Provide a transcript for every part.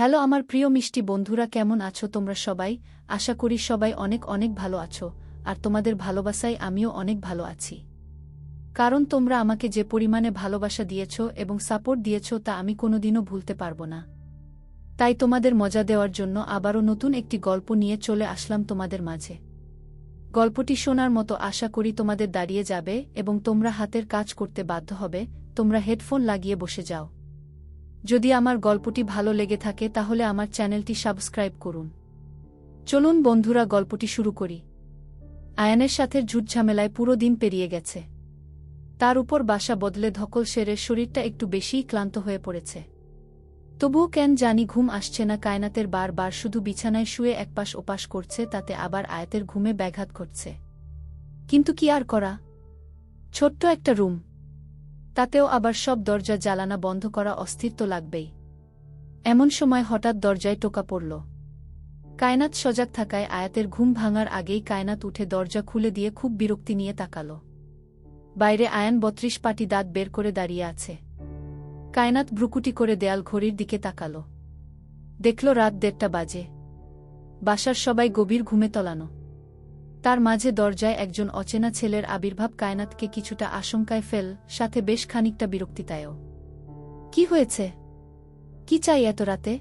Hello আমার প্রিয় মিষ্টি বন্ধুরা, কেমন আছো তোমরা সবাই? আশা করি সবাই অনেক অনেক ভালো আছো, আর তোমাদের ভালোবাসায় আমিও অনেক ভালো আছি। কারণ তোমরা আমাকে যে পরিমাণে ভালোবাসা দিয়েছ এবং সাপোর্ট দিয়েছ তা আমি কোনোদিনও ভুলতে পারব না। তাই তোমাদের মজা দেওয়ার জন্য আবারও নতুন একটি গল্প নিয়ে চলে আসলাম তোমাদের মাঝে। গল্পটি শোনার মতো আশা করি তোমাদের দাঁড়িয়ে যাবে এবং তোমরা হাতের কাজ করতে বাধ্য হবে, তোমরা হেডফোন লাগিয়ে বসে যাও। যদি আমার গল্পটি ভালো লেগে থাকে তাহলে আমার চ্যানেলটি সাবস্ক্রাইব করুন। চলুন বন্ধুরা, গল্পটি শুরু করি। আয়ানের সাথে ঝুটঝামেলায় পুরো দিন পেরিয়ে গেছে। তার উপর বাসা বদলে ধকল সেরে শরীরটা একটু বেশিই ক্লান্ত হয়ে পড়েছে। তবুও কেন জানি ঘুম আসছে না, কায়নাতের বার বার শুধু বিছানায় শুয়ে একপাশ ওপাশ করছে, তাতে আবার আয়াতের ঘুমে ব্যাঘাত ঘটছে। কিন্তু কি আর করা? ছোট্ট একটা রুম। তাতেও আবার সব দরজা জ্বালানা বন্ধ করা অস্থির তো লাগবেই। এমন সময় হঠাৎ দরজায় টোকা পড়ল। কায়নাত সজাগ থাকায় আয়াতের ঘুম ভাঙার আগেই কায়নাত উঠে দরজা খুলে দিয়ে খুব বিরক্তি নিয়ে তাকাল। বাইরে আয়ান বত্রিশ পাটি দাঁত বের করে দাঁড়িয়ে আছে। কায়নাত ভ্রুকুটি করে দেয়াল ঘড়ির দিকে তাকাল। দেখল রাত দেড়টা বাজে। বাসার সবাই গভীর ঘুমে তলানো। তার মাঝে দরজায় একজন অচেনা ছেলের আবির্ভাব কায়নাতকে কিছুটা আশঙ্কায় ফেল, সাথে বেশ খানিকটা বিরক্তিতায়ও। কি হয়েছে? কি চাই এত রাতে?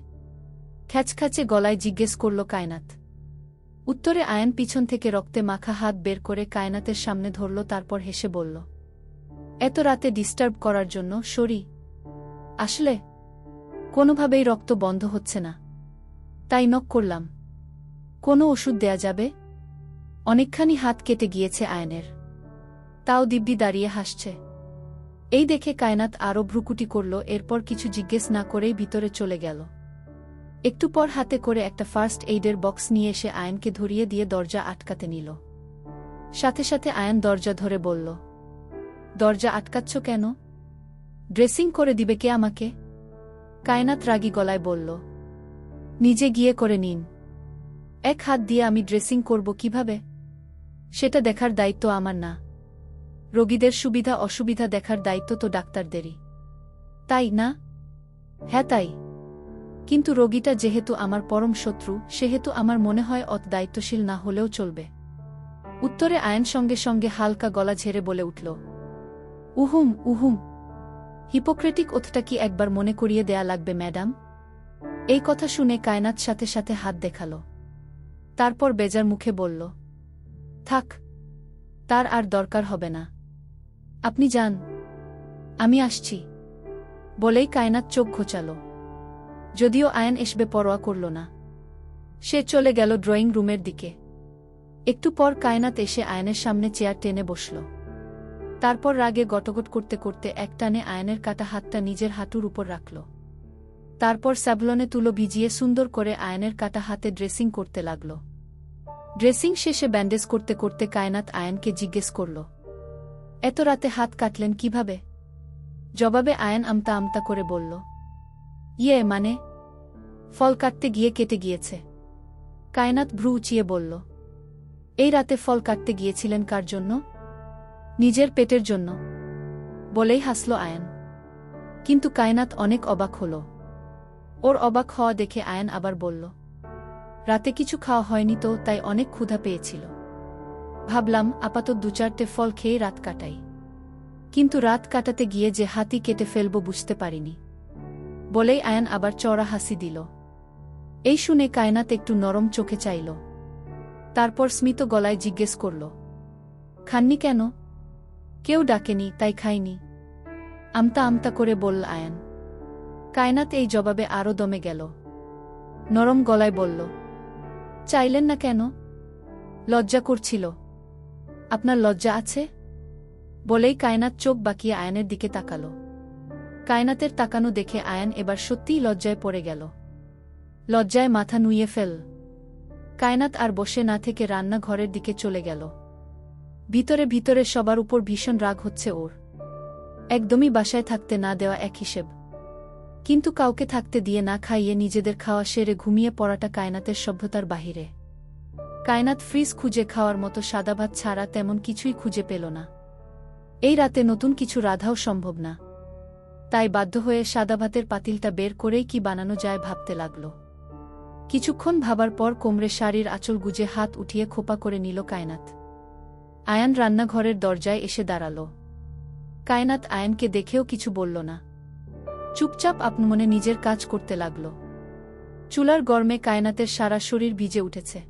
খ্যাচখ্যাচে গলায় জিজ্ঞেস করল কায়নাত। উত্তরে আয়ন পিছন থেকে রক্তে মাখা হাত বের করে কায়নাতের সামনে ধরল, তারপর হেসে বলল, এত রাতে ডিস্টার্ব করার জন্য, সরি। আসলে, কোনোভাবেই রক্ত বন্ধ হচ্ছে না। তাই নক করলাম। কোনো ওষুধ দেয়া যাবে? অনেকখানি হাত কেটে গিয়েছে আয়নের। তাও দিব্যি দাঁড়িয়ে হাসছে। এই দেখে কায়নাত আরও ভ্রুকুটি করল, এরপর কিছু জিজ্ঞেস না করেই ভিতরে চলে গেল। একটু পর হাতে করে একটা ফার্স্ট এইডের বক্স নিয়ে এসে আয়নকে ধরিয়ে দিয়ে দরজা আটকাতে নিল। সাথে সাথে আয়ন দরজা ধরে বলল, দরজা আটকাচ্ছ কেন? ড্রেসিং করে দিবে কে আমাকে? কায়নাত রাগী গলায় বলল, নিজে গিয়ে করে নিন। এক হাত দিয়ে আমি ড্রেসিং করব কীভাবে? সেটা দেখার দায়িত্ব আমার না। রোগীদের সুবিধা অসুবিধা দেখার দায়িত্ব তো ডাক্তারদেরই। তাই না? হ্যাঁ তাই। কিন্তু রোগীটা যেহেতু আমার পরম শত্রু, সেহেতু আমার মনে হয় অত দায়িত্বশীল না হলেও চলবে। উত্তরে আয়ন সঙ্গে সঙ্গে হালকা গলা ঝেড়ে বলে উঠল, উহুম উহুম। হিপোক্রেটিক ওথটা কি একবার মনে করিয়ে দেয়া লাগবে, ম্যাডাম? এই কথা শুনে কায়নাত সাথে সাথে হাত দেখাল। তারপর বেজার মুখে বলল থাক, তার আর দরকার হবে না। আপনি যান, আমি আসছি। বলেই কায়নাত চোখ ঘোচাল। যদিও আয়ন এসবে পরোয়া করল না। সে চলে গেল ড্রয়িং রুমের দিকে। একটু পর কায়নাত এসে আয়নের সামনে চেয়ার টেনে বসল। তারপর রাগে গটগট করতে করতে একটানে আয়নের কাটা হাতটা নিজের হাঁটুর উপর রাখল। তারপর স্যাভলনে তুলো ভিজিয়ে সুন্দর করে আয়নের কাটা হাতে ড্রেসিং করতে লাগল। ড্রেসিং শেষে ব্যান্ডেজ করতে করতে কায়নাত আয়নকে জিজ্ঞেস করল, এত রাতে হাত কাটলেন কীভাবে? জবাবে আয়ন আমতা আমতা করে বলল ইয়ে মানে ফল কাটতে গিয়ে কেটে গিয়েছে। কায়নাত ভ্রু উঁচিয়ে বলল, এই রাতে ফল কাটতে গিয়েছিলেন কার জন্য? নিজের পেটের জন্য, বলেই হাসল আয়ন। কিন্তু কায়নাত অনেক অবাক হল। ওর অবাক হওয়া দেখে আয়ন আবার বলল রাতে কিছু খাওয়া হয়নি তো, তাই অনেক ক্ষুধা পেয়েছিল। ভাবলাম আপাতত দু চারটে ফল খেয়ে রাত কাটাই। কিন্তু রাত কাটাতে গিয়ে যে হাতি কেটে ফেলব বুঝতে পারিনি। বলেই আয়ান আবার চড়া হাসি দিল। এই শুনে কায়নাত একটু নরম চোখে চাইল। তারপর স্মিত গলায় জিজ্ঞেস করল, খাননি কেন? কেউ ডাকেনি, তাই খাইনি। আমতা আমতা করে বলল আয়ান। কায়নাত এই জবাবে আরও দমে গেল। নরম গলায় বলল চাইলেন না কেন? লজ্জা করছিল। আপনার লজ্জা আছে? বলেই কায়নাত চোখ বাকিয়ে আয়নের দিকে তাকাল। কায়নাতের তাকানো দেখে আয়ান এবার সত্যিই লজ্জায় পড়ে গেল। লজ্জায় মাথা নুইয়ে ফেল। কায়নাত আর বসে না থেকে রান্না ঘরের দিকে চলে গেল। ভিতরে ভিতরে সবার উপর ভীষণ রাগ হচ্ছে ওর। একদমই বাসায় থাকতে না দেওয়া এক হিসেব। কিন্তু কাউকে থাকতে দিয়ে না খাইয়ে নিজেদের খাওয়া সেরে ঘুমিয়ে পড়াটা কায়নাতের সভ্যতার বাহিরে। কায়নাত ফ্রিজ খুঁজে খাওয়ার মতো সাদা ভাত ছাড়া তেমন কিছুই খুঁজে পেল না। এই রাতে নতুন কিছু রাধাও সম্ভব না। তাই বাধ্য হয়ে সাদা ভাতের পাতিলটা বের করেই কি বানানো যায় ভাবতে লাগল। কিছুক্ষণ ভাবার পর কোমরে শাড়ির আঁচল গুজে হাত উঠিয়ে খোপা করে নিল কায়নাত। আয়ান রান্নাঘরের দরজায় এসে দাঁড়াল। কায়নাত আয়ানকে দেখেও কিছু বলল না। চুপচাপ আপনমনে নিজের কাজ করতে লাগল। চুলার গরমে কায়নাতের সারা শরীর ভিজে উঠেছে।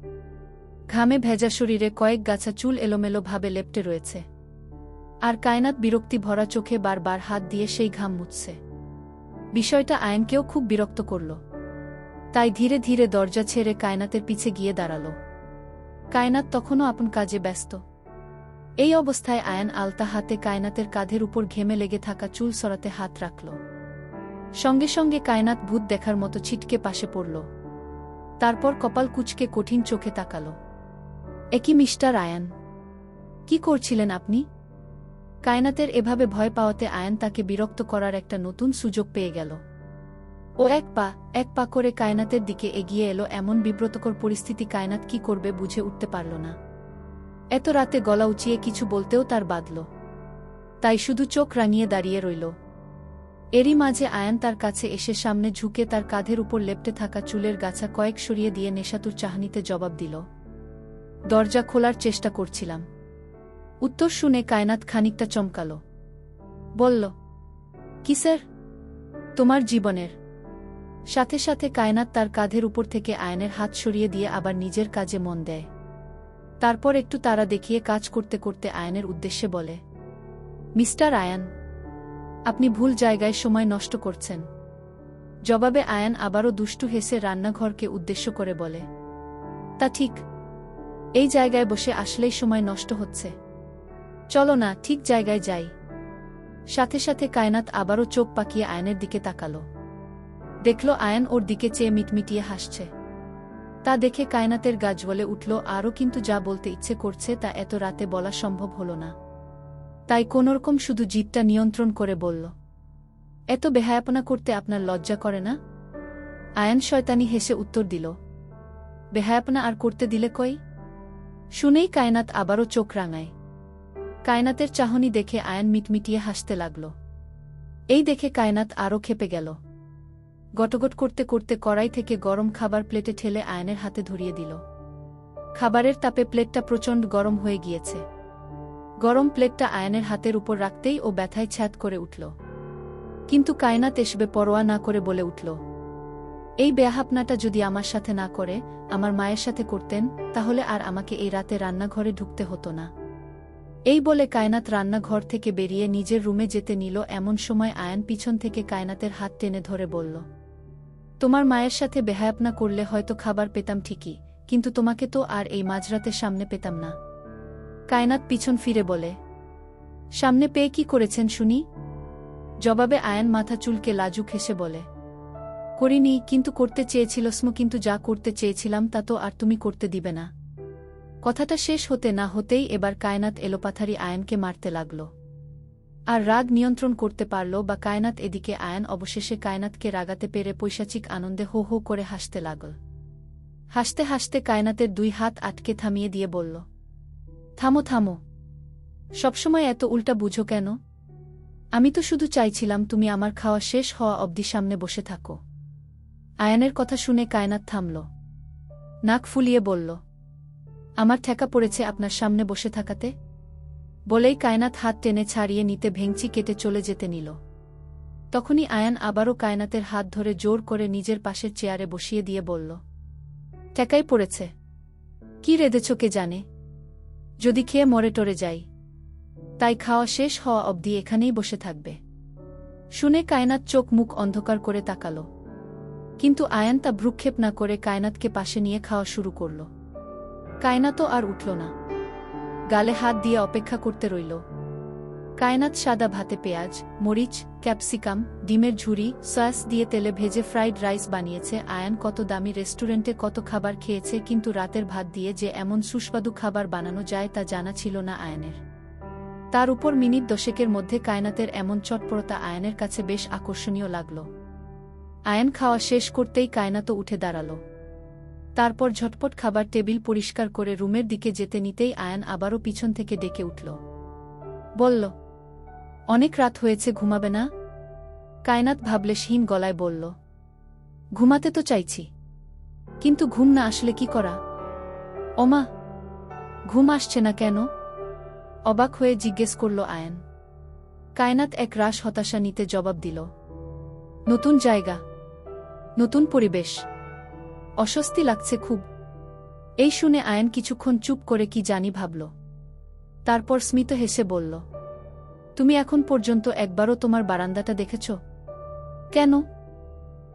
ঘামে ভেজা শরীরে কয়েক গাছা চুল এলোমেলো ভাবে লেপটে রয়েছে। আর কায়নাত বিরক্তি ভরা চোখে বারবার হাত দিয়ে সেই ঘাম মুছছে। বিষয়টা আয়নকেও খুব বিরক্ত করল। তাই ধীরে ধীরে দরজা ছেড়ে কায়নাতের পিছে গিয়ে দাঁড়াল। কায়নাত তখনও আপন কাজে ব্যস্ত। এই অবস্থায় আয়ন আলতা হাতে কায়নাতের কাঁধের উপর ঘেমে লেগে থাকা চুল সরাতে হাত রাখল। সঙ্গে সঙ্গে কায়নাত ভূত দেখার মতো ছিটকে পাশে পড়ল। তারপর কপাল কুচকে কঠিন চোখে তাকাল। একই মিস্টার আয়ান। কি করছিলেন আপনি? কায়নাতের এভাবে ভয় পাওয়াতে আয়ান তাকে বিরক্ত করার একটা নতুন সুযোগ পেয়ে গেল। ও এক পা এক পা করে কায়নাতের দিকে এগিয়ে এলো, এমন বিব্রতকর পরিস্থিতি কায়নাত কি করবে বুঝে উঠতে পারল না। এত রাতে গলা উঁচিয়ে কিছু বলতেও তার বাদল তাই শুধু চোখ রাঙিয়ে দাঁড়িয়ে রইল। এরই মাঝে আয়ান তার কাছে এসে সামনে ঝুঁকে তার কাঁধের উপর লেপটে থাকা চুলের গাছা কয়েক সরিয়ে দিয়ে নেশাতুর চাহনিতে জবাব দিল। দরজা খোলার চেষ্টা করছিলাম। উত্তর শুনে কায়নাত খানিকটা চমকাল। বলল, কি স্যার? তোমার জীবনের। সাথে সাথে কায়নাত তার কাঁধের উপর থেকে আয়নের হাত সরিয়ে দিয়ে আবার নিজের কাজে মন দেয়। তারপর একটু তারা দেখিয়ে কাজ করতে করতে আয়নের উদ্দেশ্যে বলে, মিস্টার আয়ান আপনি ভুল জায়গায় সময় নষ্ট করছেন। জবাবে আয়ান আবারও দুষ্টু হেসে রান্নাঘরকে উদ্দেশ্য করে বলে, তা ঠিক। এই জায়গায় বসে আসলেই সময় নষ্ট হচ্ছে। চলো না, ঠিক জায়গায় যাই। সাথে সাথে কায়নাত আবারও চোখ পাকিয়ে আয়নের দিকে তাকাল। দেখল আয়ন ওর দিকে চেয়ে মিটমিটিয়ে হাসছে। তা দেখে কায়নাতের গাছ বলে উঠল, আরও কিন্তু যা বলতে ইচ্ছে করছে তা এত রাতে বলা সম্ভব হল না। তাই কোনোরকম শুধু জিপটা নিয়ন্ত্রণ করে বলল, এত বেহায়াপনা করতে আপনার লজ্জা করে না? আয়ন শয়তানি হেসে উত্তর দিল, বেহায়াপনা আর করতে দিলে কই? শুনেই কায়নাত আবারও চোখ রাঙায়। কায়নাতের চাহনি দেখে আয়ন মিটমিটিয়ে হাসতে লাগল। এই দেখে কায়নাত আরও খেপে গেল। গটগট করতে করতে কড়াই থেকে গরম খাবার প্লেটে ঠেলে আয়নের হাতে ধরিয়ে দিল। খাবারের তাপে প্লেটটা প্রচণ্ড গরম হয়ে গিয়েছে। গরম প্লেটটা আয়নের হাতের উপর রাখতেই ও ব্যথায় ছ্যাত করে উঠল। কিন্তু কায়নাত এসবে পরোয়া না করে বলে উঠল, এই বেহাপনাটা যদি আমার সাথে না করে, আমার মায়ের সাথে করতেন, তাহলে আর আমাকে এই রাতে রান্নাঘরে ঢুকতে হতো না। এই বলে কায়নাত রান্নাঘর থেকে বেরিয়ে নিজের রুমে যেতে নিল এমন সময় আয়ান পিছন থেকে কায়নাতের হাত টেনে ধরে বলল, তোমার মায়ের সাথে বেহায়াপনা করলে হয়তো খাবার পেতাম ঠিকই, কিন্তু তোমাকে তো আর এই মাঝরাতের সামনে পেতাম না। কায়নাত পিছন ফিরে বলে, সামনে পেয়ে কি করেছেন শুনি? জবাবে আয়ান মাথা চুলকে লাজুক হেসে বলে, করিনি, কিন্তু করতে চেয়েছিল স্ম, কিন্তু যা করতে চেয়েছিলাম তা তো আর তুমি করতে দিবে না। কথাটা শেষ হতে না হতেই এবার কায়নাত এলোপাথারি আয়নকে মারতে লাগল। আর রাগ নিয়ন্ত্রণ করতে পারল বা কায়নাত এদিকে আয়ন অবশেষে কায়নাতকে রাগাতে পেরে পৈশাচিক আনন্দে হো হো করে হাসতে লাগল। হাসতে হাসতে কায়নাতের দুই হাত আটকে থামিয়ে দিয়ে বলল থামো থামো। সবসময় এত উল্টা বুঝো কেন? আমি তো শুধু চাইছিলাম তুমি আমার খাওয়া শেষ হওয়া অবধি সামনে বসে থাকো। আয়ানের কথা শুনে কায়নাত থামল। নাক ফুলিয়ে বলল, আমার ঠেকা পড়েছে আপনার সামনে বসে থাকাতে? বলেই কায়নাত হাত টেনে ছাড়িয়ে নিতে ভেংচি কেটে চলে যেতে নিল। তখনই আয়ান আবারও কায়নাতের হাত ধরে জোর করে নিজের পাশের চেয়ারে বসিয়ে দিয়ে বলল, ঠেকাই পড়েছে। কি রেঁধেছ কে জানে? যদি খেয়ে মরে টরে যাই। তাই খাওয়া শেষ হওয়া অবধি এখানেই বসে থাকবে। শুনে কায়নাত চোখ মুখ অন্ধকার করে তাকাল। কিন্তু আয়ান তা ভ্রুক্ষেপ না করে কায়নাতকে পাশে নিয়ে খাওয়া শুরু করল। কায়নাতও আর উঠল না। গালে হাত দিয়ে অপেক্ষা করতে রইল। কায়নাত সাদা ভাতে পেঁয়াজ, মরিচ, ক্যাপসিকাম, ডিমের ঝুড়ি সয়াস দিয়ে তেলে ভেজে ফ্রাইড রাইস বানিয়েছে। আয়ান কত দামি রেস্টুরেন্টে কত খাবার খেয়েছে, কিন্তু রাতের ভাত দিয়ে যে এমন সুস্বাদু খাবার বানানো যায় তা জানা ছিল না আয়নের। তার উপর মিনিট দশেকের মধ্যে কায়নাতের এমন চটপড়তা আয়নের কাছে বেশ আকর্ষণীয় লাগল। আয়ন খাওয়া শেষ করতেই কায়নাতও উঠে দাঁড়াল। তারপর ঝটপট খাবার টেবিল পরিষ্কার করে রুমের দিকে যেতে নিতেই আয়ান আবারও পিছন থেকে ডেকে উঠল। বলল অনেক রাত হয়েছে, ঘুমাবে না? কায়নাত ভাবলে ভাবলেশহীন গলায় বলল, ঘুমাতে তো চাইছি, কিন্তু ঘুম না আসলে কি করা? ওমা, ঘুম আসছে না কেন? অবাক হয়ে জিজ্ঞেস করল আয়ন। কায়নাত এক রাস হতাশা নিতে জবাব দিল, নতুন জায়গা, নতুন পরিবেশ, অস্বস্তি লাগছে খুব। এই শুনে আয়ন কিছুক্ষণ চুপ করে কি জানি ভাবল, তারপর স্মিত হেসে বলল তুমি এখন পর্যন্ত একবারও তোমার বারান্দাটা দেখেছ? কেন?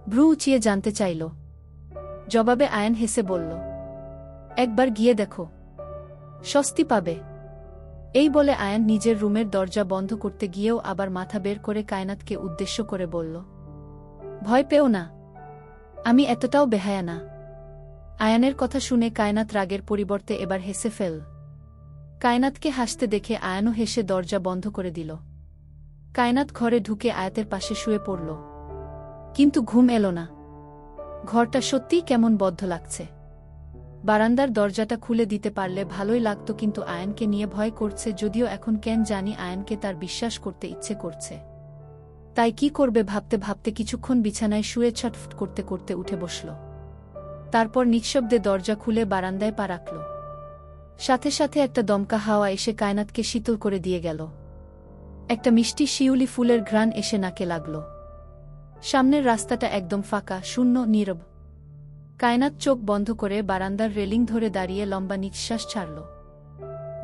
ভ্রু উঁচিয়ে জানতে চাইল। জবাবে আয়ন হেসে বলল, একবার গিয়ে দেখো। স্বস্তি পাবে। এই বলে আয়ন নিজের রুমের দরজা বন্ধ করতে গিয়েও আবার মাথা বের করে কায়নাতকে উদ্দেশ্য করে বলল, ভয় পেও না। আমি এতটাও বেহায়া না। আয়ানের কথা শুনে কায়নাত রাগের পরিবর্তে এবার হেসে ফেল কায়নাতকে হাসতে দেখে আয়ানও হেসে দরজা বন্ধ করে দিল। কায়নাত ঘরে ঢুকে আয়াতের পাশে শুয়ে পড়ল। কিন্তু ঘুম এলো না। ঘরটা সত্যিই কেমন বদ্ধ লাগছে। বারান্দার দরজাটা খুলে দিতে পারলে ভালোই লাগত, কিন্তু আয়নকে নিয়ে ভয় করছে, যদিও এখন কেন জানি আয়নকে তার বিশ্বাস করতে ইচ্ছে করছে। তাই কি করবে ভাবতে ভাবতে কিছুক্ষণ বিছানায় শুয়ে ছটফট করতে করতে উঠে বসল। তারপর নিঃশব্দে দরজা খুলে বারান্দায় পা রাখল। সাথে সাথে একটা দমকা হাওয়া এসে কায়নাতকে শীতল করে দিয়ে গেল। একটা মিষ্টি শিউলি ফুলের ঘ্রাণ এসে নাকে লাগল। সামনের রাস্তাটা একদম ফাঁকা, শূন্য, নীরব। কায়নাত চোখ বন্ধ করে বারান্দার রেলিং ধরে দাঁড়িয়ে লম্বা নিঃশ্বাস ছাড়ল।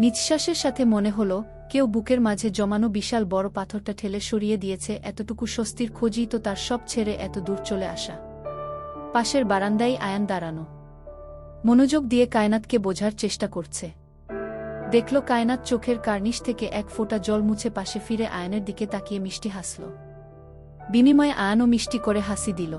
নিঃশ্বাসের সাথে মনে হল, কেউ বুকের মাঝে জমানো বিশাল বড় পাথরটা ঠেলে সরিয়ে দিয়েছে, এতটুকু স্বস্তির খোঁজই তো তার সব ছেড়ে এত দূর চলে আসা। পাশের বারান্দায় আয়ান দাঁড়ানো। মনোযোগ দিয়ে কায়নাতকে বোঝার চেষ্টা করছে। দেখল কায়নাত চোখের কার্নিশ থেকে এক ফোঁটা জল মুছে পাশে ফিরে আয়নের দিকে তাকিয়ে মিষ্টি হাসল। বিনিময়ে আয়নও মিষ্টি করে হাসি দিল।